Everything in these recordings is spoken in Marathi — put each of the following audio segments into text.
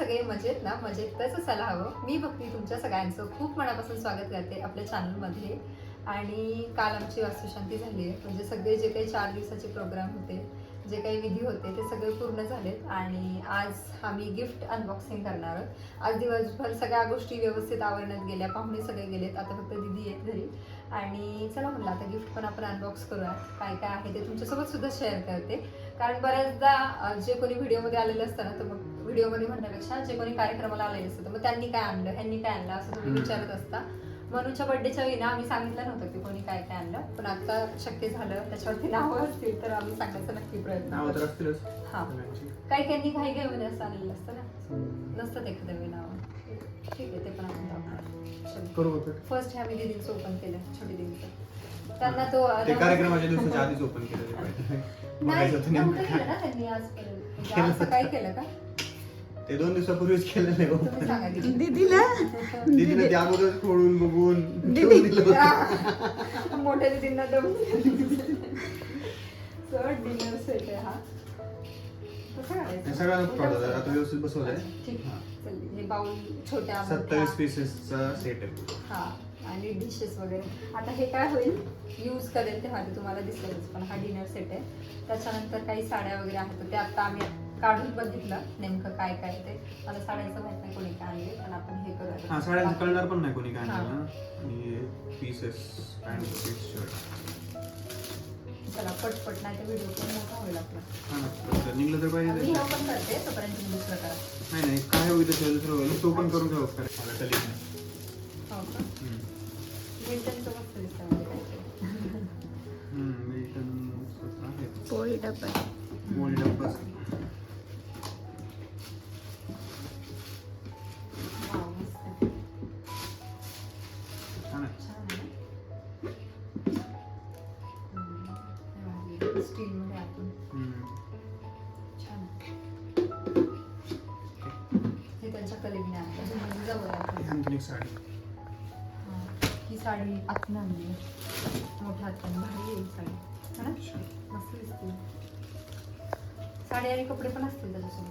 सगळे मजेत ना? मजेत तसंच असायला हवं. मी भक्ती तुमच्या सगळ्यांचं. खूप मनापासून स्वागत करते आपल्या चॅनलमध्ये आणि काल आमची वास्तुशांती झाली आहे. म्हणजे सगळे जे काही चार दिवसाचे प्रोग्राम होते जे काही विधी होते ते सगळे पूर्ण झालेत. आणि आज आम्ही गिफ्ट अनबॉक्सिंग करणार आहोत. आज दिवसभर सगळ्या गोष्टी व्यवस्थित आवरण्यात गेल्या. पाहुणे सगळे गेलेत. आता फक्त दिदी आहेत घरी. आणि चला म्हणलं आता गिफ्ट पण आपण अनबॉक्स करूया काय काय आहे ते तुमच्यासोबत सुद्धा शेअर करते. कारण बऱ्याचदा जे कोणी व्हिडिओमध्ये आलेलं असतं ना तर मग व्हिडिओमध्ये म्हणण्यापेक्षा जे कोणी कार्यक्रमाला आलेले असतं तर मग त्यांनी काय आणलं ह्यांनी काय आणलं असं तुम्ही. विचारत असता मनूच्या बर्थडेच्या वेळी ना आम्ही सांगितलं नव्हतं की कोणी काय काय आणलं पण आता शक्य झालं त्याच्यावरती नावं असतील तर आम्ही सांगण्याचा नक्की प्रयत्न हा. काही काही घाई घाईमध्ये असं आलेलं असतं ना हम्म. नसतं एखाद्या वेळी नावं ठीक आहे ते पण आपण दाखवणार? फर्स्ट ह्या मी दिदींचं ओपन केलं छोटी दिदींचं त्यांना तो कार्यक्रमाच्या दिवसाच्या आधीच ओपन केलं. नाही नव्हतं नेमकं केलं त्यांनी आजपर्यंत म्हणजे केलं. आज सकाळी केलं का ते दोन दिवसापूर्वीच केलं नाही तुम्ही open. सांगा दिदी. दीदीला दीदीने ते अगोदर खोडून बघून. ठेवून दिलं होतं. मोठ्या दिदींना दम डिनर सेट आहे हा कसं हे आता व्यवस्थित बसवलंय ठीक हा. चल, हे बाउल छोट्या सत्तावीस मोठ्या. पीसेसचा सेट आहे हा आणि डिशेस वगैरे आता हे काय होईल यूज करेल तुम्हाला दिसेलच पण हा डिनर सेट आहे त्याच्यानंतर काही साड्या वगैरे आहेत तर ते आता आम्ही काढून बघितलं नेमकं काय काय ते. मला साड्यांचं माहीत नाही कोणी काय आणले पण आपण हे करूया. हा साड्यांचं कळणार पण नाही कोणी काय हा. आणलं ना आणि पीसेस पॅन्ट शर्ट चला पटपट नाही तर व्हिडिओ पण मोठा होईल आपला. हा ना तर निघलं तर मी पाहिजे हे पण करते तोपर्यंत तुम्ही दुसरं करा. नाही नाही काय होईल ते दुसरं होईल तो पण करून ठेव कधी नाही हो का. मिल्टनचं मस्त दिसतं म्हणजे काहीतरी. हम्म, मिल्टन स्वतः आहे. पोळी डब्बा. मोळी डब्बाच.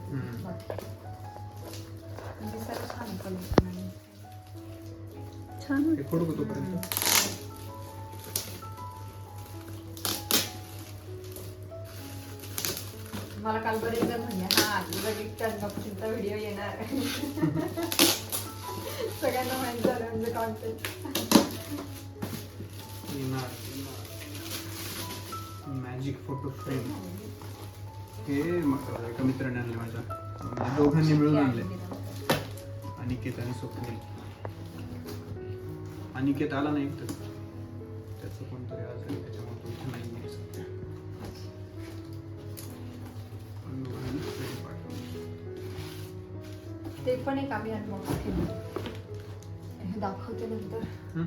छान आहे. छान हे फोडू का तोपर्यंत. मला काल बरेच जण म्हणले हा गिफ्ट अनबॉक्सिंगचा व्हिडिओ येणार. सगळ्यांना माहीत झालं म्हणजे कॉन्टेंट मॅजिक फोटो फ्रेम हे एका मित्राने आणले माझ्या म्हणजे दोघांनी मिळून आणले अनिकेत आणि स्वप्नील अनिकेत आला नाही तर त्याचं कोणतरी त्याच्यामुळे तो इथे नाही आहे सध्या. पण दोघांनी frame पाठवले. ते पण एक आम्ही केलं हे दाखवते नंतर हं?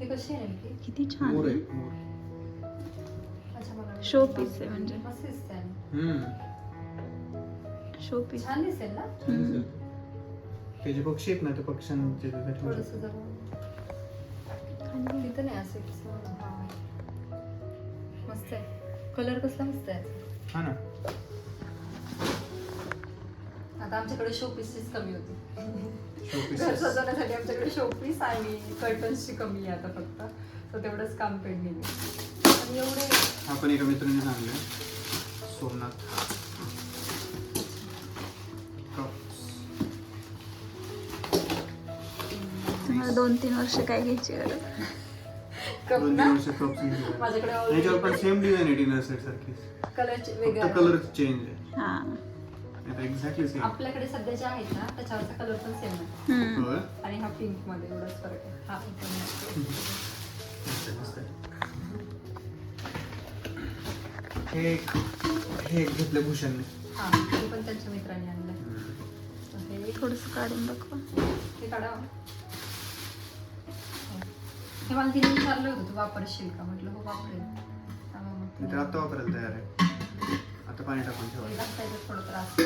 हे कशी आहे किती छान मोर आहे आहे. मोर piece आहे म्हणजे. मस्त दिसतंय हम्म. शो पीस छान दिसेल ना? दिसेल. जे पक्षी आहेत ना ते पक्ष्यांचे तिथे ठेवू थोडस तिथं नाही असं हा. मस्त आहे. कलर कसला मस्त आहे? हा ना. आता आमच्याकडे शो पीसेस कमी होती. घर सजवण्यासाठी आमच्याकडे शोपीस आणि कर्टन्सची कमी आहे आता फक्त. तर तेवढंच काम पेंडिंग आणि एवढे आपण एका मित्राने सांगले सोमनाथ. मला दोन तीन वर्ष काय घ्यायची दोन तीन वर्ष याच्यावर पण सेम आहे डिनर सेट सारखी. कलरचे फक्त वेगळे कलर चेंज आहे हा. एक्झॅक्टली सेम आपल्याकडे सध्या जे आहेत ना त्याच्यावरचा कलर पण सेम आहे. हम्म. आणि हा पिंकमध्ये एवढाच फरक आहे. हा पण हे एक हे एक घेतलं भूषणने. हा ते पण त्यांच्या मित्रांनी आणलं हे थोडस काढून दाखवा. हे काढा. हो. मला तिने विचारलं होतं तू वापरशील का? म्हटलं हो वापरेल त्यामुळे मग ते आता वापरायला तयार आहे. आता पाणी टाकून हे ठेवायचं थोडं त्रास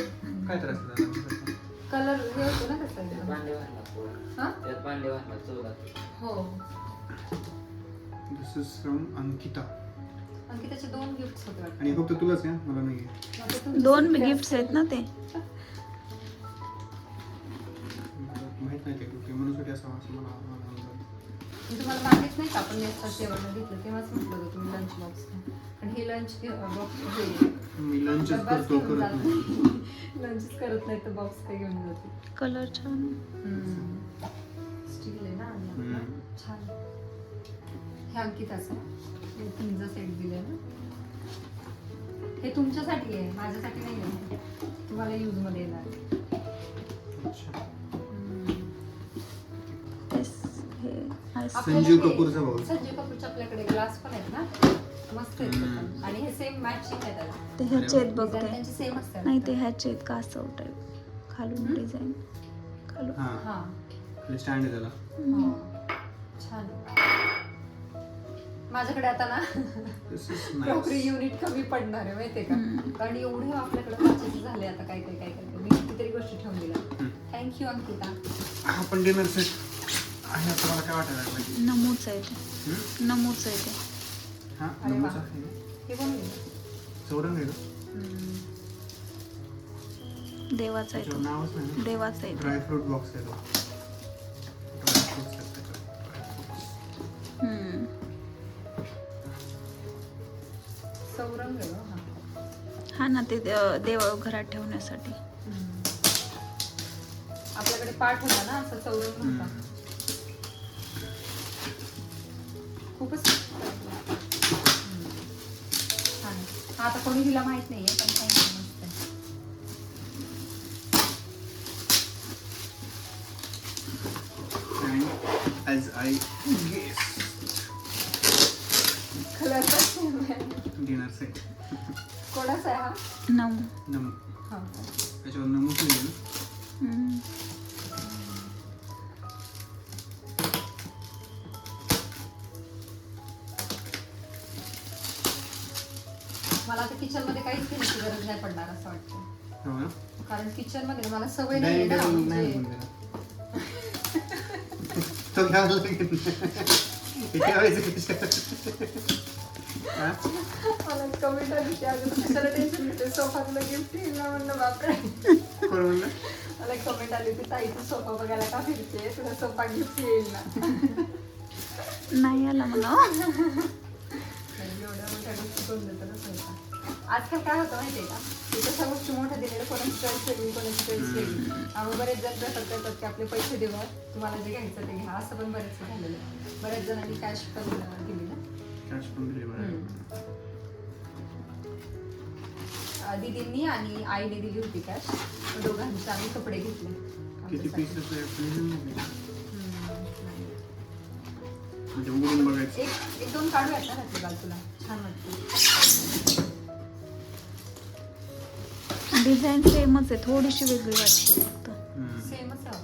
काय त्रास आहे त्याला? कलर हे होतो ना त्याचा एकदम. भांडे वाढणार पोळं. हा? त्यात भांडे वाढणार चौदा हो. This is from Ankita. त्याचे दोन आणि फक्त तुलाच आहे मला नाही दोन गिफ्ट्स आहेत ना ते. माहीत नाही ते कुठे म्हणून असं मला तुम्हाला मागेच नाही का आपण नेक्स्ट घेतलं तेव्हाच म्हटलं तुम्ही लंच बॉक्स हे लंच बॉक्स मी लंच करतो करत नाही. करत नाही तर बॉक्स काय घेऊन जाते? कलर छान स्टील आहे ना छान. हे अंकिताचं हे पिंजा सेट दिले ना. हे तुमच्यासाठी आहे माझ्यासाठी नाही आहे. तुम्हाला यूजमध्ये येणार. हे संजीव हे- कपूरचा भाऊ. संजीव कपूरच्या आपल्याकडे ग्लास पण आहेत ना. मस्त आहेत. आणि हे सेम मॅचिंग आहे त्याला. ते ह्याचे आहेत बघ त्यांची सेम नाही ते ह्याचे आहेत कासव टाईप खालून? डिझाईन खालून. हा. हा. खाली स्टँड आहे त्याला. हो. छान. माझ्याकडे आता ना. क्रॉकरी युनिट कमी पडणार आहे माहितीये का. कारण एवढे आपल्याकडे काचेचे झाले आता काय काय काय काय. मी कितीतरी गोष्टी ठेवून दिल्या हम्म. थँक्यू अंकिता हा पण डिनर सेट आहे असं मला काय वाटायला लागलं नमूच आहे ते? नमूच आहे ते हा अरे वा. नमूचा आहे ना? हे कोण दिलं? चौरंग आहे का हम्म. देवाचा आहे त्याच्यावर तो नावच नाही ना देवाचा आहे तो ड्रायफ्रूट बॉक्स आहे तो ना ते देव घरात ठेवण्यासाठी. आपल्याकडे पाठ होता ना असं सौरंग होता. खूपच. छान हा, आता कोणी तिला माहीत नाहीये पण काही as I guess, Colour पण same आहे. dinner set. कोणाचा आहे हा नमू नमू हा. त्याच्यावर हम्म. मला आता किचनमध्ये काहीच घेण्याची गरज नाही पडणार असं वाटतं हो ना कारण किचनमध्ये मला सवय नाही ना म्हणजे म्हणून. तो घ्यावा लागेल हे ठेवायचं कशात? हा? मला कमेंट आली की सोफा तुला गिफ्ट येईल ना म्हणलं बापरे. कोण म्हणलं? मला कमेंट आली की ताईचा सोफा बघायला का फिरते तुला सोफा गिफ्ट येईल ना. नाही आला मला. कोण देतं ना सोफा. आजकाल काय होतं माहितीये का? की तशा गोष्टी मोठ्या दिलेल्या कोणाची चॉईस वेगळी कोणाची चॉईस वेगळी. आणि बरेच जण prefer करतात की आपले पैसे देवा तुम्हाला जे घ्यायचं ते घ्या असं पण बरेच झालेलं आहे बऱ्याच जणांनी कॅश पण दिली. पण दिली. अं, दीदींनी आणि आईने दिली होती कॅश दोघांचे आम्ही कपडे घेतले. किती. पीसेस. म्हणजे उघडून बघायचं. एक एक दोन काढूयात ना घातली बाजूला. छान वाटते. डिझाईन सेमच आहे. थोडीशी वेगळी वाटते फक्त. सेमच आहे.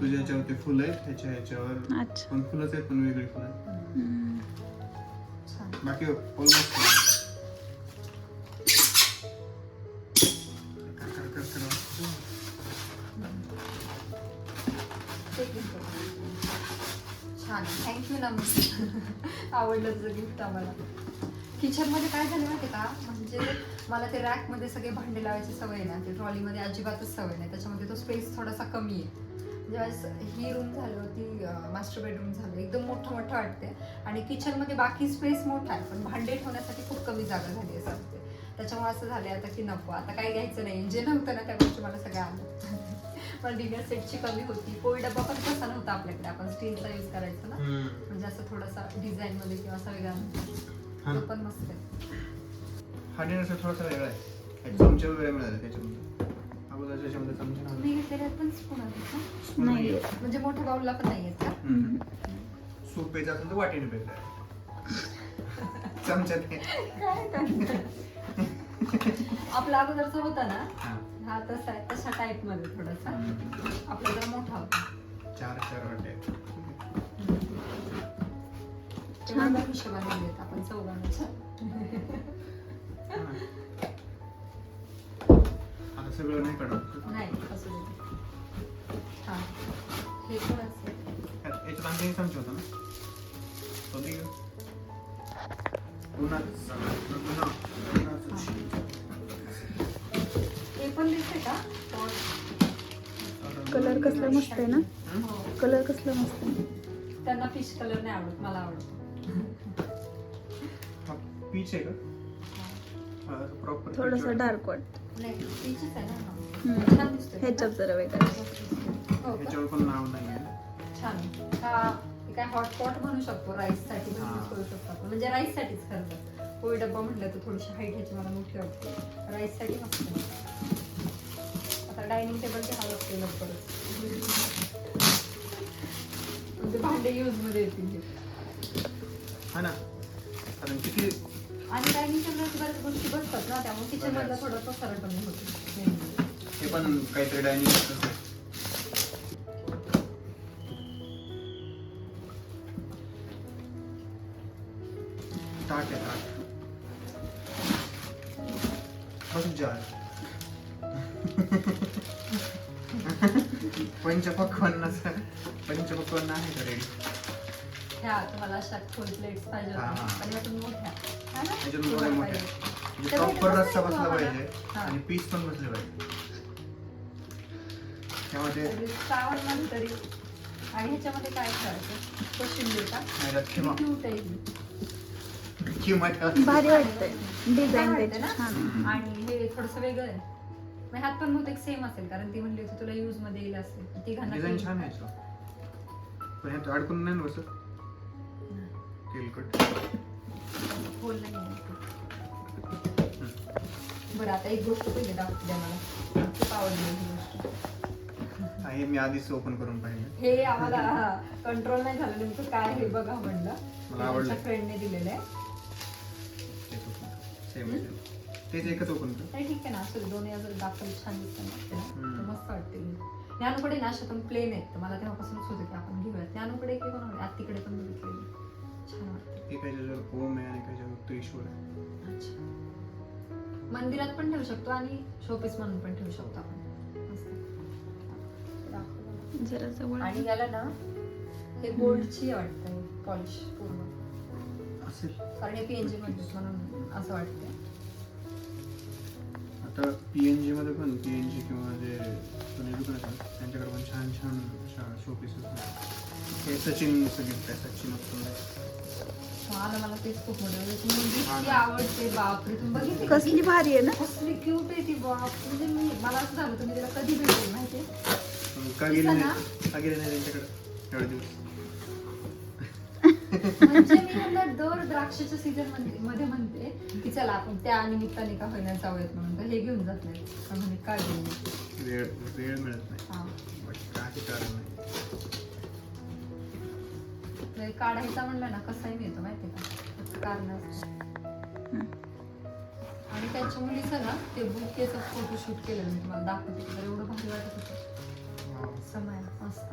तुझ्या ह्याच्यावर ते फुलं आहेत ह्याच्या ह्याच्यावर अच्छा. पण फुलंच आहेत पण वेगळी फुलं आहेत. हम्म, हम्म. छान बाकी ऑलमोस्ट ते gift बघा. छान. थँक्यू ना मग आवडलं तुझं गिफ्ट आम्हाला. किचनमध्ये काय झालं माहिती का? म्हणजे मला ते रॅकमध्ये सगळे भांडे लावायची सवय आहे ना. ते ट्रॉली मध्ये अजिबातच सवय नाही. त्याच्यामध्ये तो स्पेस थोडासा कमी आहे. ज्यावेळेस ही रूम झालं ती मास्टर बेडरूम झालं. एकदम मोठं मोठं वाटते आणि किचनमध्ये बाकी स्पेस मोठा आहे पण भांडे ठेवण्यासाठी खूप कमी जागा झाली असं वाटते त्याच्यामुळे असं झालंय आता की नको आता काही घ्यायचं नाही. जे नव्हतं ना त्या गोष्टी मला सगळ्या आल्या पण डिनर सेटची कमी होती. पोळी डब्बा पण तसा नव्हता आपल्याकडे. आपण स्टीलचा यूज करायचो ना. म्हणजे असं थोडासा डिझाईन मध्ये किंवा असा वेगळा. तो पण मस्त आहे. हा डिनर सेट थोडासा वेगळा आहे. चमचे वेगळे मिळाले त्याच्यामध्ये. घेतलेले पण स्पून आहेत नाही. म्हणजे मोठ्या बाउलला पण नाही आहेत का. सूप प्यायचं असेल तर वाटीने आहे. चमच्यात हे. आपला अगोदरचा होता ना हा. तसा आहे तशा टाईपमध्ये थोडासा. आपला जरा मोठा होता चार चार वाटे त्या हिशोबाने आपण चौघांच्या सगळं नाही काढत. नाही असू दे. हा. हे पण असेल याच्यात आणखी एक चमचा होता ना? तो दे. हे पण दिसते का? कलर कसला मस्त आहे ना? हो. कलर कसला मस्त आहे. त्यांना फिश कलर नाही आवडत मला आवडतो. हा पीच आहे का? प्रॉपर थोडस डार्क वाटत. हा. ह्याच्यात जरा वेगळं हो? ह्याच्यावर पण नाव नाही छान हा हे काय हॉटपॉट म्हणू शकतो राईससाठी पण हा. यूज करू शकतो आपण म्हणजे राईस साठीच खरं तर पोळी डब्बा म्हटलं तर थोडीशी हाईट ह्याची मला मोठी वाटते राईससाठी मस्त. आता डायनिंग टेबल ते हवं असते लवकरच म्हणजे भांडे यूजमध्ये येतील हे. हा ना कारण किती आणि डायनिंग टेबल बऱ्याच गोष्टी बसतात ना त्यामुळे किचन मधला. थोडा पसारा कमी होतो. हे पण काहीतरी डायनिंग ताट आहे ताट. पंचपक्वान्न आहे का रेडी ह्या तुम्हाला अशा फुल प्लेट्स पाहिजे. पण यातून मोठ्या? त्याच्यातून थोड्या मोठ्या. म्हणजे प्रॉपर रस्ता आहे बसला? पाहिजे हा. आणि पीस पण बसले पाहिजे त्यामध्ये तरी आणि ह्याच्यामध्ये काय ठेवायचं कोशिंबीर का ह्याच्यात किंवा क्यूट आहे ही. किंवा ठेवा. भारी वाटतंय डिझाईन छान वाटते त्याची ना? छान आहे. आणि हे थोडस वेगळं आहे मग ह्यात पण बहुतेक सेम असेल कारण ती म्हणली होती तुला यूजमध्ये येईल असेल डिझाईन छान आहे याचं. पण ह्यात अडकून नाही ना बसत तेलकट नाही. बरं आता एक गोष्ट पहिले दाखवू द्या मला. खूप आवडली ही गोष्ट. आहे मी आधीच ओपन करून पाहिलं. हे आम्हाला कंट्रोल नाही झालं नेमकं काय हे बघा म्हणलं. मला. फ्रेंडने दिलेलं आहे. तेच एकच ओपन कर. नाही ठीक आहे ना असं दोन्ही जर दाखवलं छान दिसतं ना. मस्त वाटते ज्ञानूकडे ना अशा पण प्लेन आहेत. मला तेव्हापासूनच होतं की आपण घेऊया ज्ञानूकडे की कोणाकडे? आत्तीकडे पण बघितलेली. एक ओम आहे आणि ह्याच्यावर त्रिशूळ आहे. अच्छा. मंदिरात पण ठेवू शकतो आणि शोपीस म्हणून पण ठेवू शकतो आपण. मस्त. दाखव. जरा जवळ. आणि याला ना हे गोल्डची वाटतं पॉलिश पूर्ण. असेल. कारण हे पीएनजी मध्ये म्हणून असं वाटतं आता पीएनजी मध्ये पण पीएनजी किंवा जे जुने दुकान आहेत त्यांच्याकडे पण छान छान शो पीसेस हे सचिन गिफ्ट आहे सचिन असतो. मला मला तेच खूप म्हणजे मुलगी इतकी ना. आवडते बापरे तुम्ही बघितली का? कसली? भारी आहे ना? कसली क्यूट आहे ती बाप म्हणजे मी मला असं झालं तुम्ही तिला कधी भेटेल माहिती का गेले दिसा नाही? का गेले नाही त्यांच्याकडे? एवढे दिवस. म्हणजे मी दर द्राक्षाच्या सीझनमध्ये म्हणते की चला आपण त्या निमित्ताने का होईना जाऊयात म्हणून. तर हे घेऊन जात नाही म्हणे काय घेऊन वेळ वेळ मिळत नाही. हा. बट काही कारण नाही. तर काढायचा म्हणलं ना कसाही मिळतो माहितीये का कारण. आणि त्यांच्या मुलीचं ना ते बुकेचं फोटोशूट केलं मी तुम्हाला दाखवते तर एवढं भारी वाटत होतं. समय मस्त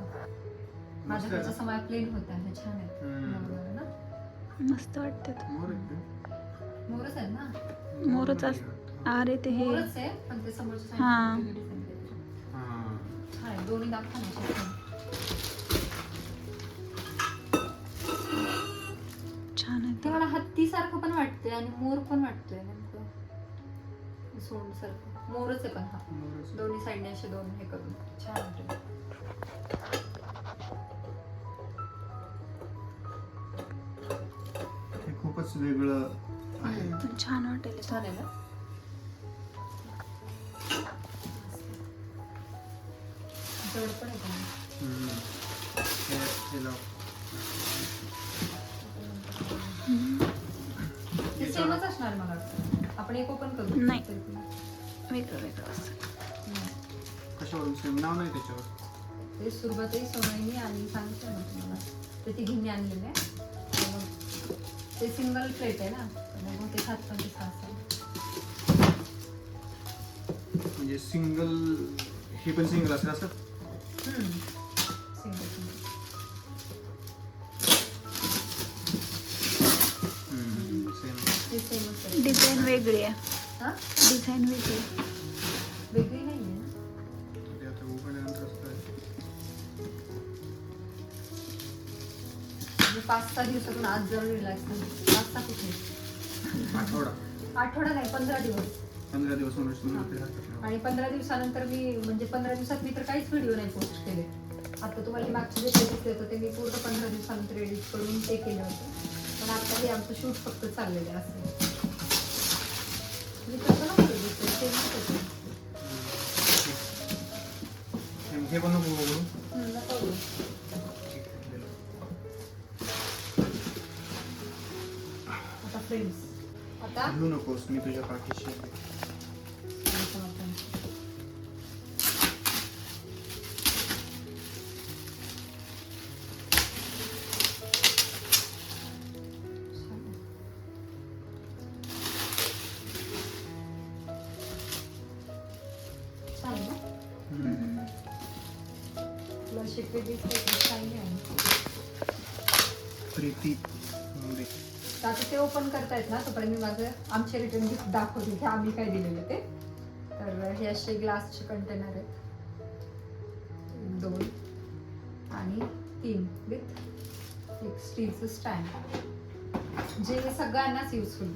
माझ्याकडच्या आहे. समय प्लेन होत्या हे छान. मोरवर ना मस्त का? मोरच आहेत ना मोरच वाटतं. अरे ते हे मोरच आहे पण ते समोरच्या हा. हां. आहे दोन्ही दाखवा ना मला हत्ती सारखं पण वाटतंय आणि मोर पण वाटतोय नेमकं. सोंड सारखं मोरच आहे पण हा. दोन्ही साईडने असे दोन हे करून. छान वाटतं हे खूपच वेगळं आहे. छान वाटेल. छान आहे ना? जड पण आपण एक ओपन करू नाही. तरी पण. वेगळं वेगळं असं हम्म. कशावरून सेम नाव नाही त्याच्यावर ते सुरुवातही सोनाईनी आणि सांगितलं ना तुम्हाला ते तिघींनी आणलेले आहे. तर ते सिंगल प्लेट आहे ना तर मग ते सात पण ते सहा सहा. म्हणजे सिंगल हे पण सिंगल असेल असं हम्म. वेगळी आहे. हा? डिझाईन वेगळी. वेगळी नाही आहे ना ते आता उघडल्यानंतर असं काय? म्हणजे पाच सहा दिवसातून आज जर रिलॅक्स पाच सहा कुठे? आठवडा. आठवडा नाही पंधरा दिवस. पंधरा दिवस आणि पंधरा दिवसानंतर मी म्हणजे पंधरा दिवसात मी तर काहीच व्हिडिओ नाही पोस्ट केले. आता तुम्हाला हे मागचे जे दिसले होते ते मी पूर्ण पंधरा दिवसानंतर एडिट करून ते केलं होतं. पण आता हे आमचं शूट फक्त चाललेलं आहे हे पण नको बघू हम्म, नको करू. आता फ्रेंड्स आता घेऊ नकोस मी तुझ्या पाठीशी प्रीती आता ते ओपन करतायत ना तोपर्यंत मी माझं आमचे रिटर्न गिफ्ट दाखवते. की आम्ही काय दिलेलं ते. तर हे असे ग्लासचे कंटेनर आहेत. दोन आणि तीन विथ एक स्टीलचं स्टँड जे सगळ्यांनाच युजफुल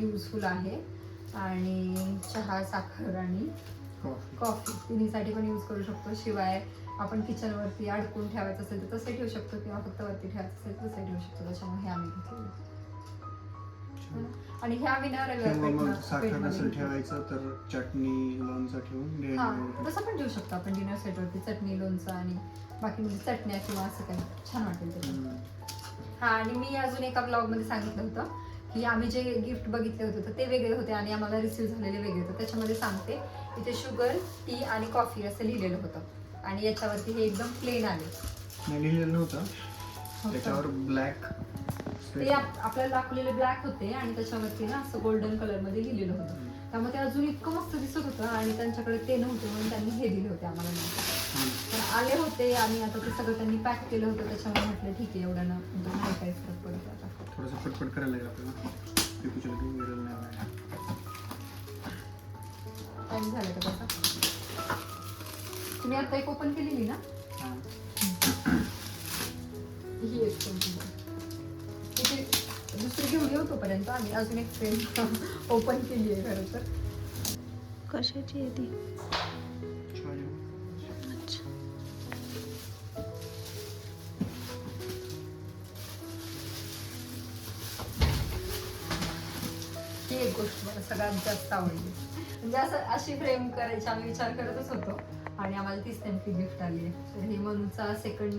युजफुल आहे. आणि चहा साखर आणि कॉफी. कॉफी तिन्हीसाठी पण यूज करू शकतो. शिवाय आपण किचन वरती अडकून ठेवायचं असेल तर तसंही ठेवू शकतो किंवा फक्त वरती ठेवायचं असेल तर तसंही ठेवू शकतो. त्याच्यामुळे हे आम्ही घेतलेलं आणि ह्या विना ठेवायचं तर चटणी लोणचं ठेवून हा. तसं पण ठेवू शकतो आपण डिनर सेटवरती चटणी लोणचं आणि बाकी म्हणजे चटण्या किंवा असं काही. छान वाटेल. हा आणि मी अजून एका ब्लॉगमध्ये सांगितलं होतं की आम्ही जे गिफ्ट बघितले होते तर ते वेगळे होते आणि आम्हाला रिसीव्ह झालेले वेगळे होते. त्याच्यामध्ये सांगते इथे शुगर टी आणि कॉफी असं लिहिलेलं होतं. आणि याच्यावरती हे एकदम प्लेन आले. नाही लिहिलेलं नव्हतं. त्याच्यावर ब्लॅक ते आप- आपल्याला दाखवलेले ब्लॅक होते आणि त्याच्यावरती ना असं गोल्डन कलरमध्ये लिहिलेलं होतं. त्यामुळे ते अजून इतकं मस्त दिसत होतं आणि त्यांच्याकडे ते नव्हते म्हणून त्यांनी हे दिले होते आम्हाला नंतर. पण आले होते आणि आता ते सगळं त्यांनी पॅक केलं होतं. त्याच्यामुळे म्हटलं ठीक आहे एवढं ना म्हणजे नाही काही फरक पडत आता. थोडंसं पटपट करायला लागेल आपल्याला. पिकूच्या लगेच वेळेला नाही. व्हायला. टाइम झालं का त्याचा तुम्ही आता एक ओपन केलेली ना? हा. एक तिथे दुसरी घेऊन येऊ तोपर्यंत आम्ही अजून एक फ्रेम ओपन केली आहे खरं तर. कशाची आहे ती? ही एक गोष्ट मला सगळ्यात जास्त आवडली. म्हणजे असं अशी फ्रेम करायची आम्ही विचार करतच होतो. आणि आम्हाला तीच त्यांची गिफ्ट आली आहे. तर ही मनूचा सेकंड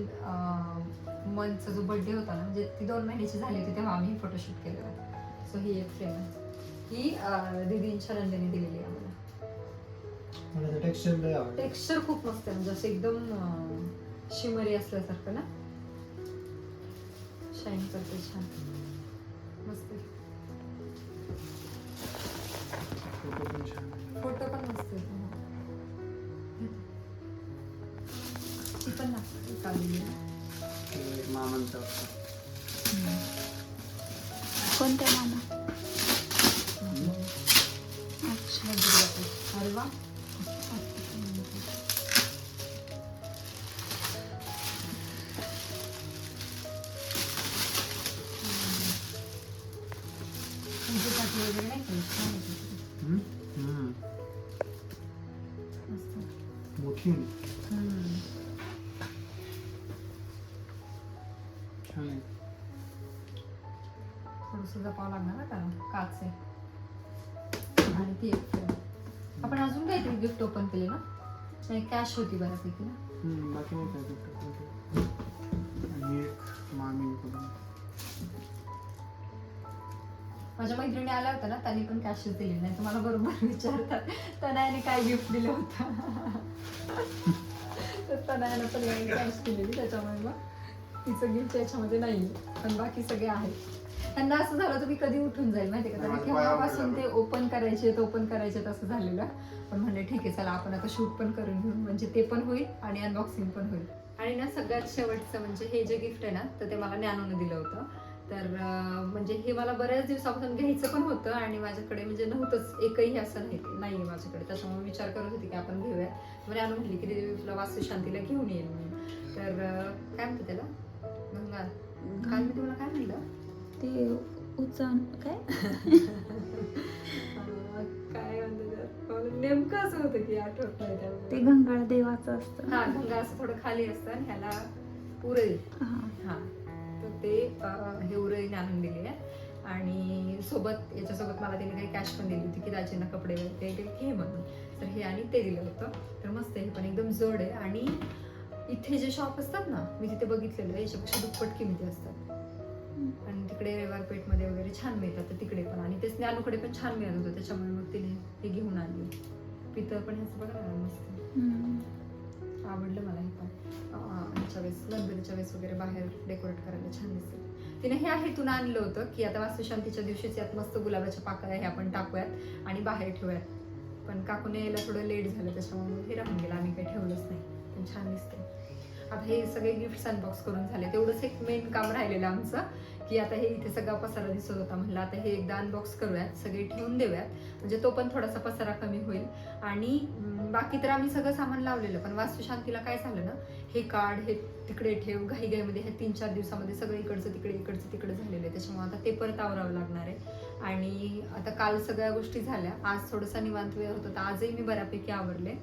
मंथचा जो बर्थडे होता ना म्हणजे ती दोन महिन्याची झाली होती तेव्हा आम्ही फोटोशूट केलेला सो ही एक फ्रेम आहे. ही दीदींच्या नंदिनी दिलेली आहे आम्हाला. टेक्स्चर खूप मस्त आहे. म्हणजे असं एकदम शिमरी असल्यासारखं ना? शाईन करते छान. मस्त. फोटो पण छान आहे. फोटो पण मस्त आहे ती पण ना काढलेली आहे. ते मामांचा कोणत्या मामा आहे आणि ती एक. आपण अजून काहीतरी गिफ्ट ओपन केले ना? नाही कॅश होती बऱ्यापैकी ना? बाकी नाही काय. आणि एक मामीकडून माझ्या मैत्रिणी आल्या होत्या ना त्यांनी पण कॅशच दिले. नाही तुम्हाला बरोबर विचारतात. तनायाने काय गिफ्ट दिलं होतं? तर तनायानं पण कॅश दिलेली त्याच्यामुळे मग तिचं गिफ्ट याच्यामध्ये नाही पण बाकी सगळे आहेत. त्यांना असं झालं तुम्ही कधी उठून जाईल माहिती का? त्यांना केव्हापासून ते. ओपन करायचे ओपन करायचे असं झालेलं. पण म्हणले ठीक आहे चला आपण आता शूट पण करून घेऊ. म्हणजे ते पण होईल आणि अनबॉक्सिंग पण होईल. आणि ना सगळ्यात शेवटचं म्हणजे हे जे गिफ्ट आहे ना तर ते मला ज्ञानून दिलं होतं. तर म्हणजे हे मला बऱ्याच दिवसापासून घ्यायचं पण होतं आणि माझ्याकडे म्हणजे नव्हतंच एकही असं नाही नाहीये माझ्याकडे. त्याच्यामुळे विचार करत होती की आपण घेऊया म्हणजे आणून म्हटली की दीदी तुला वास्तुशांतीला घेऊन येईल मी तर काय म्हणते त्याला? गंगा काल मी तुम्हाला काय म्हणलं? ते उचन काय? काय नेमकं असं होतं की आठवत नाही ते गंगाळ देवाचं असतं. हा गंगा असं थोडं खाली असतं आणि ह्याला उरई हा. हा. तर ते अं, हे उरईने आणून दिली आहे. आणि सोबत याच्यासोबत मला तिने काही कॅश पण दिली होती की दाजींना कपडे वगैरे काही घे म्हणून. तर हे आणि ते दिलं होतं. तर मस्त आहे हे पण एकदम जड आहे. आणि इथे जे शॉप असतात ना मी तिथे बघितलेलं आहे. याच्यापेक्षा दुप्पट किमती असतात. आणि तिकडे रेवार पेठमध्ये वगैरे छान मिळतात तर तिकडे पण. आणि ते ज्ञानूकडे पण छान मिळत होतं त्याच्यामुळे मग तिने हे घेऊन आणली पितळ पण ह्याचं बघा मस्त. आवडलं मला हे पण. ह्याच्या वेळेस गणपतीच्या वेळेस वगैरे बाहेर डेकोरेट करायला छान दिसते. तिने हे आहे तुला आणलं होतं की आता वास्तुशांतीच्या दिवशीच यात मस्त गुलाबाच्या पाकळ्या हे आपण टाकूयात आणि बाहेर ठेवूयात. पण काकूने यायला थोडं लेट झालं त्याच्यामुळे मग हे राहून गेलं. आम्ही काही ठेवलंच नाही. पण छान दिसते आता हे सगळे गिफ्ट अनबॉक्स करून झाले. तेवढंच एक मेन काम राहिलेलं आमचं की आता हे इथे सगळा पसारा दिसत होता म्हणलं. आता हे एकदा अनबॉक्स करूयात सगळे ठेवून देऊयात. म्हणजे तो पण थोडासा पसारा कमी होईल. आणि बाकी तर आम्ही सगळं सामान लावलेलं पण वास्तुशांतीला काय झालं ना हे काढ हे तिकडे ठेव घाईघाईमध्ये ह्या हे तीन चार दिवसामध्ये सगळं इकडचं तिकडे इकडचं तिकडे झालेलं आहे. त्याच्यामुळे आता ते परत आवरावं लागणार आहे. आणि आता काल सगळ्या गोष्टी झाल्या. आज थोडंसं निवांत वेळ होता तर आजही मी बऱ्यापैकी आवरले.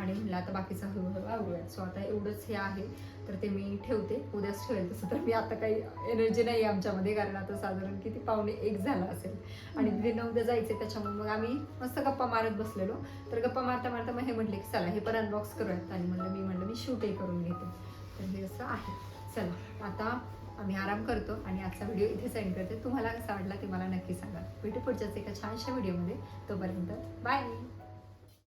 आणि म्हणलं आता बाकीचं हळूहळू आवरूयात सो आता एवढंच हे आहे तर ते मी ठेवते. उद्याच ठेवेल तसं तर मी आता काही एनर्जी नाही आहे आमच्यामध्ये कारण आता साधारण किती पावणे एक झाला असेल. आणि तिथे नऊ उद्या जायचे त्याच्यामुळे मग आम्ही मस्त गप्पा मारत बसलेलो. तर गप्पा मारता मारता मग हे म्हटले की चला हे पण अनबॉक्स करूयात. आणि म्हणलं मी म्हणलं मी शूटही करून घेते. तर हे असं आहे. चला आता आम्ही आराम करतो आणि आजचा व्हिडिओ इथेच एंड करते. तुम्हाला कसा वाटला ते मला नक्की सांगा. भेटू पुढच्याच एका छानशा व्हिडिओमध्ये तोपर्यंत बाय